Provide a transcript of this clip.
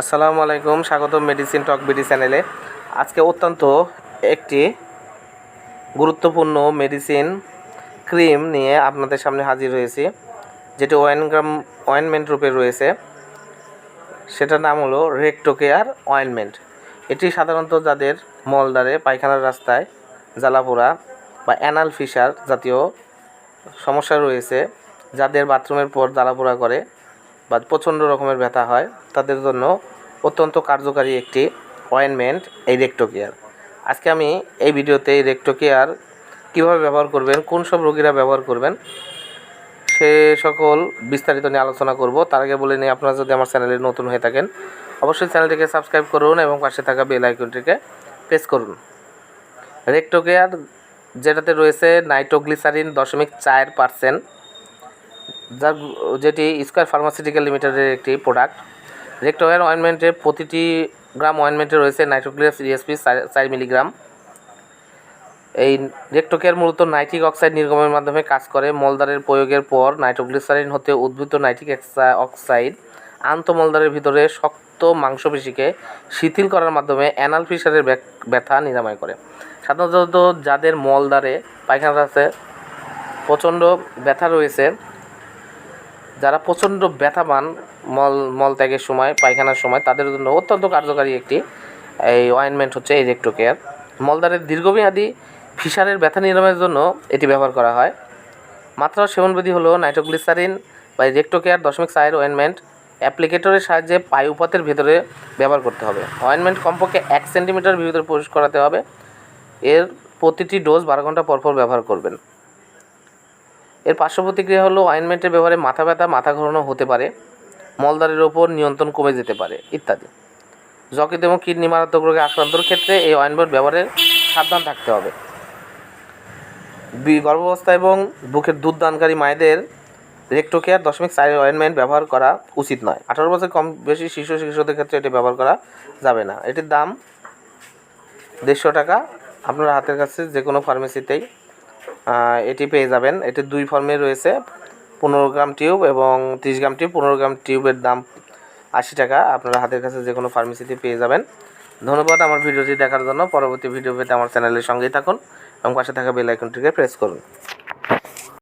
আসসালামু আলাইকুম স্বাগত মেডিসিন টক বিডি চ্যানেলে আজকে অত্যন্ত একটি গুরুত্বপূর্ণ মেডিসিন ক্রিম নিয়ে আপনাদের সামনে হাজির হয়েছি, যেটি ওয়েনগ্রাম অয়েনমেন্ট রূপে রয়েছে। সেটার নাম হলো রেক্টোকেয়ার অয়েনমেন্ট এটি সাধারণত যাদের মলদ্বারে, পায়খানার রাস্তায়, জ্বালাপোড়া বা অ্যানাল ফিশার জাতীয় সমস্যা রয়েছে, যাদের বাথরুমের পর জ্বালাপোড়া করে বা প্রচণ্ড রকমের ব্যথা হয়, তাদের জন্য অত্যন্ত কার্যকারী একটি অয়েনমেন্ট এই রেক্টোকেয়ার। আজকে আমি এই ভিডিওতে এই রেক্টোকেয়ার কীভাবে ব্যবহার করবেন, কোন সব রোগীরা ব্যবহার করবেন, সে সকল বিস্তারিত নিয়ে আলোচনা করব। তার আগে বলে নিই, আপনারা যদি আমার চ্যানেলে নতুন হয়ে থাকেন, অবশ্যই চ্যানেলটিকে সাবস্ক্রাইব করুন এবং পাশে থাকা বেল আইকনটিকে প্রেস করুন। রেক্টোকেয়ার যেটাতে রয়েছে নাইট্রোগ্লিসারিন দশমিক চার পার্সেন্ট যার যেটি স্কোয়ার ফার্মাসিউটিক্যাল লিমিটেডের একটি প্রোডাক্ট রেক্টোয়ার অয়েনমেন্টে প্রতিটি গ্রাম অয়েনমেন্টে রয়েছে নাইট্রোগ্লিয়াস ইএসপি চার মিলিগ্রাম এই রেক্টোকেয়ার মূলত নাইট্রিক অক্সাইড নির্গমের মাধ্যমে কাজ করে। মলদারের প্রয়োগের পর নাইট্রোগ্লিসারিন হতে উদ্ভূত নাইট্রিক অক্সাইড আন্তঃমলদারের ভিতরে শক্ত মাংসপেশিকে শিথিল করার মাধ্যমে অ্যানাল ফিশারের ব্যথা নিরাময় করে। সাধারণত যাদের মলদারে পায়খানা আছে, প্রচণ্ড ব্যথা রয়েছে যারা প্রচণ্ড ব্যথা পান মল মল ত্যাগের সময়, পায়খানার সময়, তাদের জন্য অত্যন্ত কার্যকারী একটি, এই অয়েনমেন্ট হচ্ছে এই রেক্টোকেয়ার মলদারের দীর্ঘমেয়াদী ফিশারের ব্যথা নিরাময়ের জন্য এটি ব্যবহার করা হয়। মাত্রা সেবনবিধি হলো নাইট্রোগ্লিসারিন বা রেক্টোকেয়ার দশমিক চায়ের অয়েনমেন্ট অ্যাপ্লিকেটরের সাহায্যে পায়ুপথের ভেতরে ব্যবহার করতে হবে। অয়েনমেন্ট কমপক্ষে এক সেন্টিমিটার ভিতরে প্রবেশ করাতে হবে। এর প্রতিটি ডোজ বারো ঘণ্টা পরপর ব্যবহার করবেন। এর পার্শ্ব প্রতিক্রিয়া হলো অয়েনমেন্টের ব্যবহারে মাথা ব্যথা, মাথা ঘোরানো হতে পারে মলদারের ওপর নিয়ন্ত্রণ কমে যেতে পারে, ইত্যাদি। যকৃত এবং কিডনি মারাত্মক রোগে আক্রান্তর ক্ষেত্রে এই অয়েনমেন্ট ব্যবহারে সাবধান থাকতে হবে। গর্ভাবস্থা এবং বুকের দুধ দানকারী মায়েদের রেক্টোকেয়ার দশমিক চার অয়েনমেন্ট ব্যবহার করা উচিত নয়। আঠারো বছর কম বেশি শিশু শিশুদের ক্ষেত্রে এটি ব্যবহার করা যাবে না। এটির দাম দেড়শো টাকা। আপনার হাতের কাছে যে কোনো ফার্মেসিতেই এটি পেয়ে যাবেন। এটি দুই ফর্মে রয়েছে। পনেরো গ্রাম টিউব এবং তিরিশ গ্রাম টিউব। পনেরো গ্রাম টিউবের দাম আশি টাকা। আপনারা হাতের কাছে যে কোনো ফার্মেসিতে পেয়ে যাবেন। ধন্যবাদ আমার ভিডিওটি দেখার জন্য। পরবর্তী ভিডিও পেতে আমার চ্যানেলের সঙ্গেই থাকুন এবং পাশে থাকা বেল আইকনটিকে প্রেস করুন।